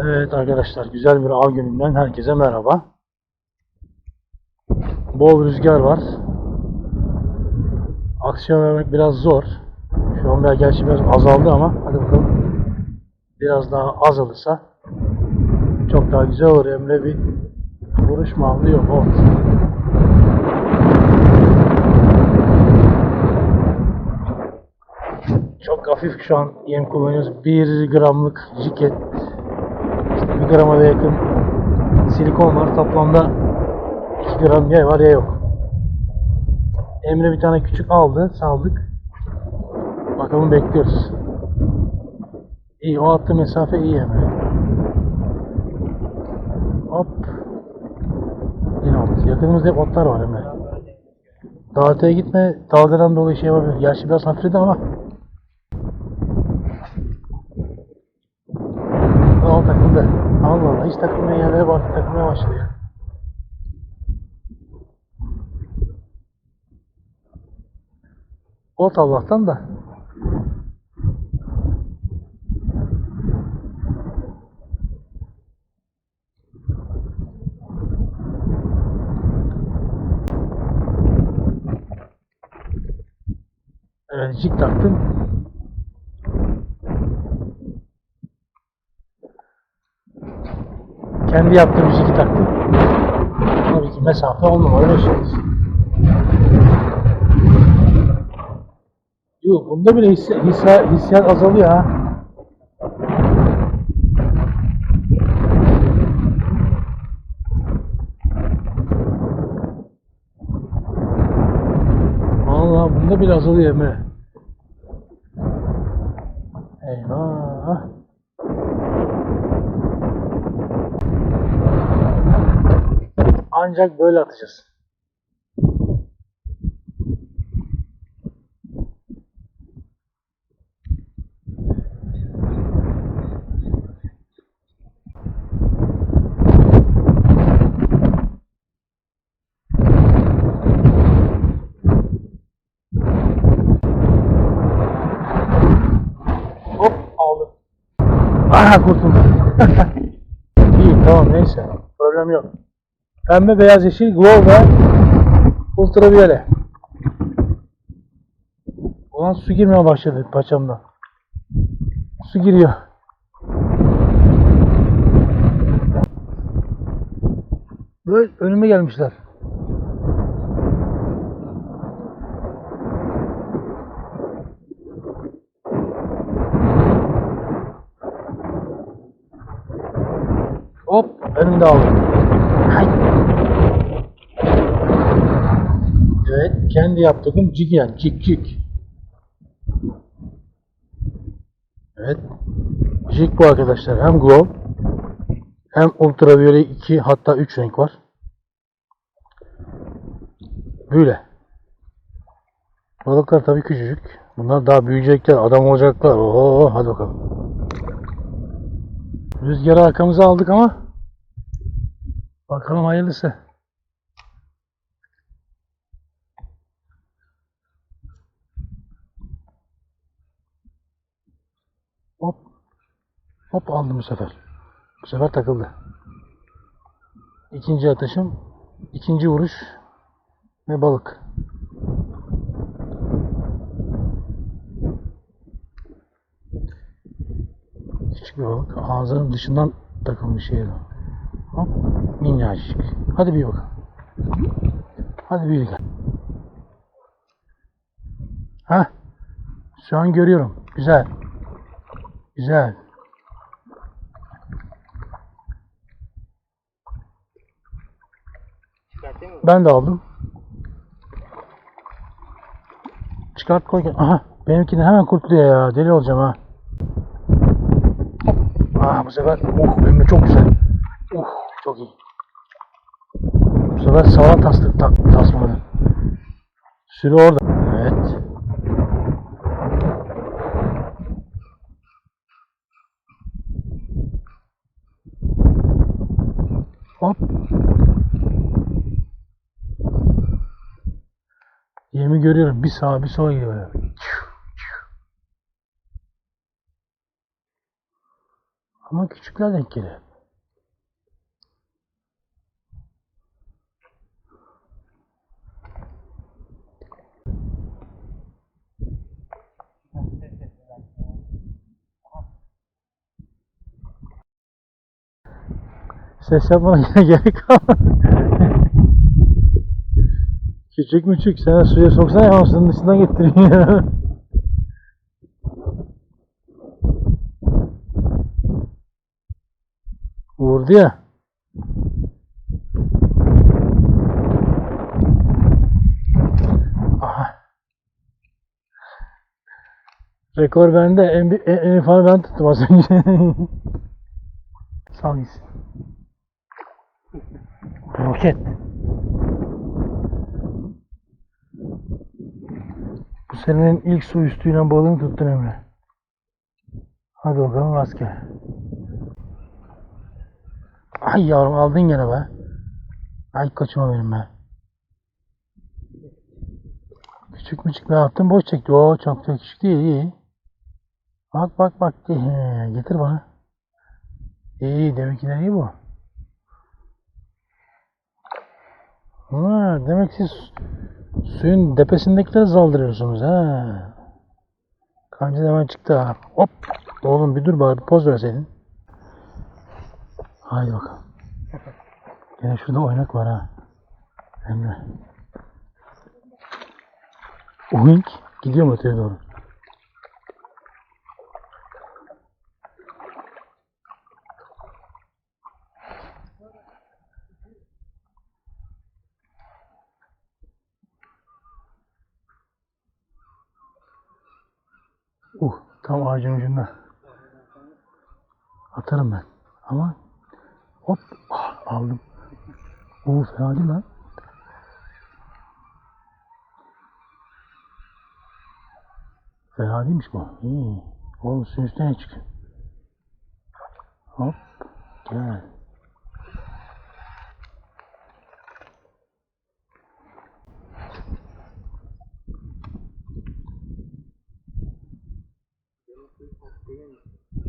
Evet arkadaşlar güzel bir av gününden herkese merhaba. Bol rüzgar var. Aksiyon vermek biraz zor. Şu an biraz gerçi biraz azaldı ama hadi bakalım. Biraz daha azalırsa çok daha güzel olur. Emre bir vuruş mu avlıyor? Evet. Çok hafif şu an yem kullanıyoruz. 1 gramlık jiket. 1 grama da yakın silikon var. Toplamda 2 gram yay var ya yok. Emre bir tane küçük aldı. Saldık. Bakalım bekliyoruz. İyi o attığı mesafe iyi Emre. Hop. Yine ot. Yakınımızda hep otlar var Emre. Daha öteye gitme. Dalgadan dolayı şey yapabilir. Gerçi biraz hafifledi ama Takıldı. Allah Allah hiç takılmayan yerlere bak takılmaya başladı ya. Ot Allah'tan da. Evet jig taktım. Kendi yaptığım jigi taktım. Tabii ki mesafe beş yıldız. Yok bunda bile hissi, hissa, hissiyat azalıyor ha. Vallahi bunda bile azalıyor Emre. Eyvah. Ancak böyle atacağız. Hop aldım. Aha kurtuldum. İyi tamam neyse. Problem yok. Pembe, beyaz, yeşil, glow ve ultraviyole. Ulan su girmeye başladı paçamda. Su giriyor. Böyle önüme gelmişler. Hop önümde aldım. Evet, kendi yaptığım yani, cik cik. Evet. Cik bu arkadaşlar. Hem glow hem ultraviyole 2 hatta 3 renk var. Böyle. Balıklar tabii küçücük. Bunlar daha büyüyecekler, adam olacaklar. Oo, hadi bakalım. Rüzgarı arkamıza aldık ama bakalım hayırlısı. Hop. Hop aldım bu sefer. Bu sefer takıldı. İkinci atışım. ikinci vuruş. Ve balık. Küçük bir balık. Ağzının dışından takılmış şey. Hop. Minnacık. Hadi bir bakalım. Hadi bir gel. Hah. Şu an görüyorum. Güzel. Güzel. Ben de aldım. Çıkart koy. Aha. Benimkini hemen kurtuluyor ya. Deli olacağım ha. Ah bu sefer. Oh benim de çok güzel. Oh çok iyi. Sefer sağlam taslı, ta, tasmalı. Sürü orada. Evet. Hop. Yemi görüyorum. Bir sağa bir sola gidiyor. Ama küçükler denk geliyor. Ses yapmana gerek kalmadı. Küçük müçük sen suya soksana ya suyun dışından getireyim ya. Vurdu ya. Aha. Rekor bende. En, en, en ben tuttum az önce. Sağ gitsin. Roket. Bu senenin ilk su üstüyle balığını tuttun Emre. Hadi bakalım rastgele. Ay yavrum aldın gene be. Ay koçuma benim be. Küçük müçük ne yaptın? Boş çekti. Oo çok çok küçük değil. iyi. Bak bak bak. He, getir bana. İyi demek ki iyi bu. Ha, demek siz suyun depesindekileri saldırıyorsunuz ha. Kanca hemen çıktı ha. Hop. Oğlum bir dur bari bir poz verseydin. Haydi bakalım. Gene şurada oynak var ha. Emre. Oink. Gidiyor mu öteye doğru? Uh, tam ağacın ucunda. Atarım ben. Ama hop ah, aldım. Uh, fena değil lan. Fena değilmiş bu. İyi. Oğlum suyun üstüne çık. Hop. Gel.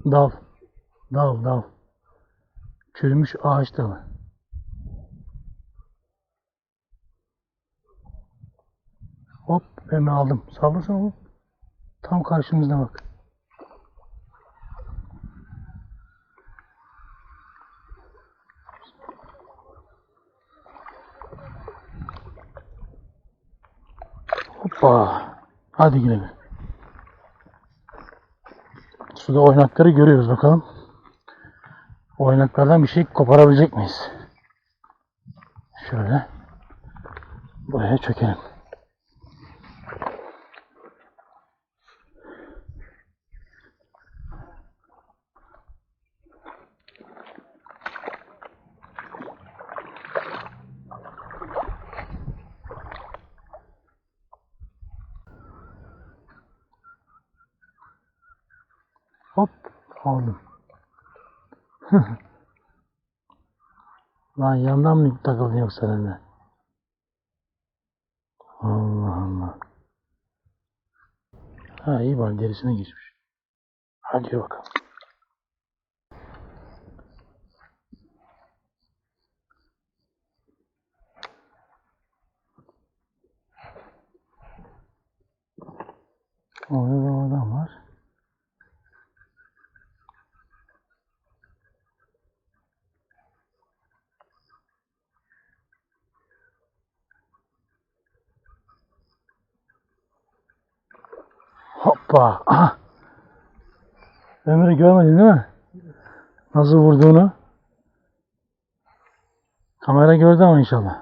Dal. Dal dal. Çürümüş ağaç dalı. Hop Emre aldım. Sallasana oğlum. Tam karşımızda bak. Hoppa. Hadi güle güle. Suda oynakları görüyoruz bakalım. Oynaklardan bir şey koparabilecek miyiz? Şöyle. Buraya çökelim. Aldım. Lan yandan mı takıldın yoksa elinde? Allah Allah. Ha iyi var derisine geçmiş. Hadi bakalım. Orada da adam var. Hoppa. Aha. Ömrü görmedin değil mi? Nasıl vurduğunu. Kamera gördü ama inşallah.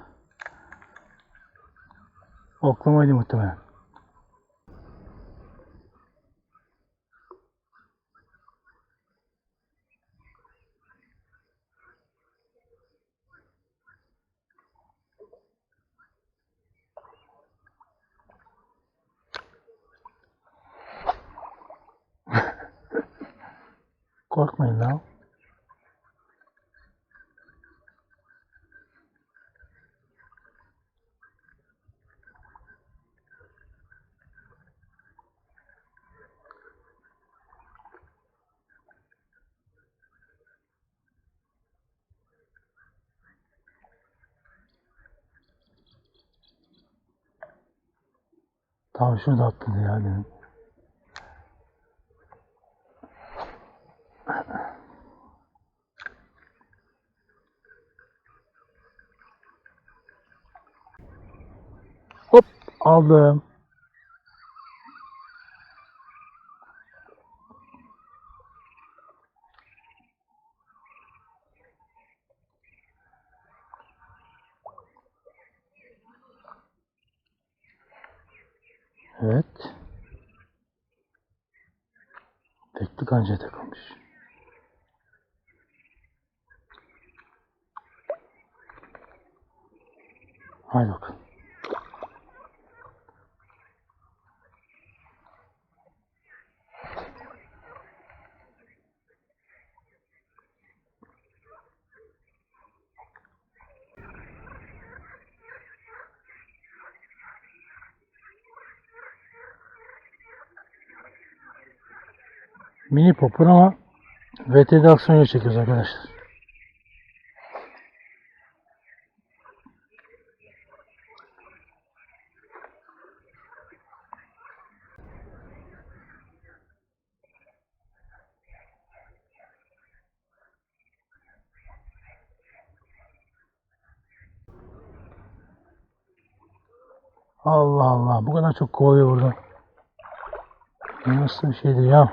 Oklamaydı muhtemelen. Korkmayın lan. Tavşan attı ya dedim. Aldım. Evet. Tekli kanca takılmış. Haydi bakalım. Mini popur ama VTD aksiyon çekiyoruz arkadaşlar. Allah Allah bu kadar çok kovuyor burada. Bu Nasıl bir şeydir ya?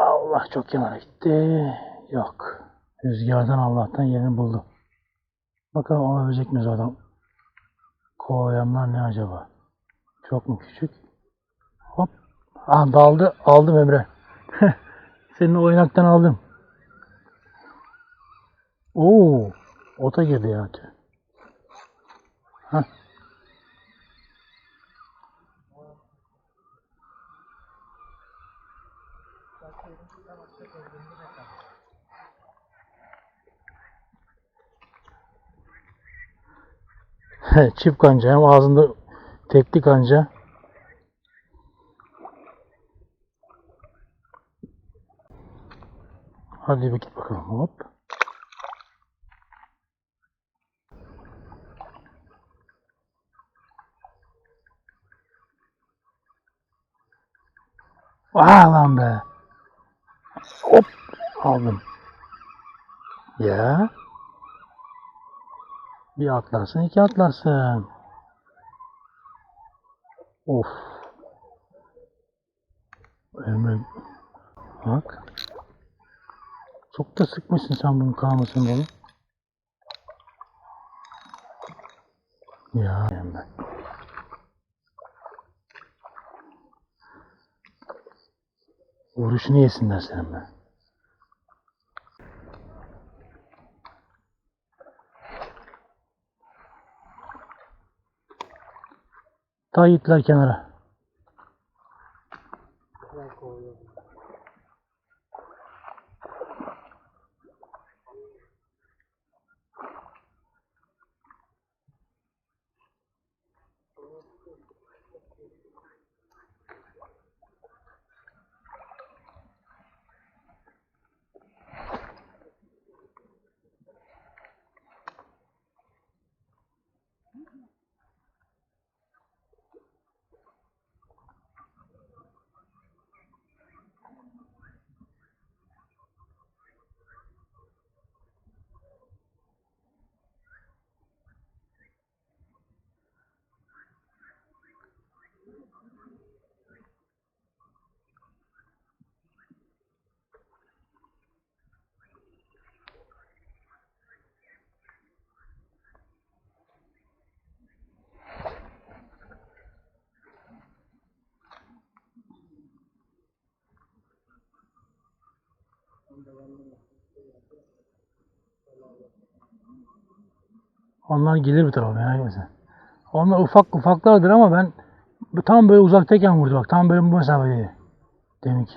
Allah çok kenara gitti. Yok. Rüzgardan Allah'tan yerini buldu. Bakalım olabilecek miyiz adam? Kovalayanlar ne acaba? Çok mu küçük? Hop. Ah daldı. Aldım Emre. Senin oynaktan aldım. Oo. Ota girdi ya. tüh. Çift kanca hem ağzında tekli kanca. Hadi bir git bakalım hop. Vah lan be. Hop aldım. Ya. Bir atlarsın, iki atlarsın. Of. Emre. Bak. Çok da sıkmışsın sen bunun kalmasın bunu. Ya Emre. Vuruşunu yesinler senin be. Ta gittiler kenara. Onlar gelir bir tarafa merak etme. Onlar ufak ufaklardır ama ben tam böyle uzaktayken vurdu bak. Tam böyle bu mesafedeydi. Demek ki.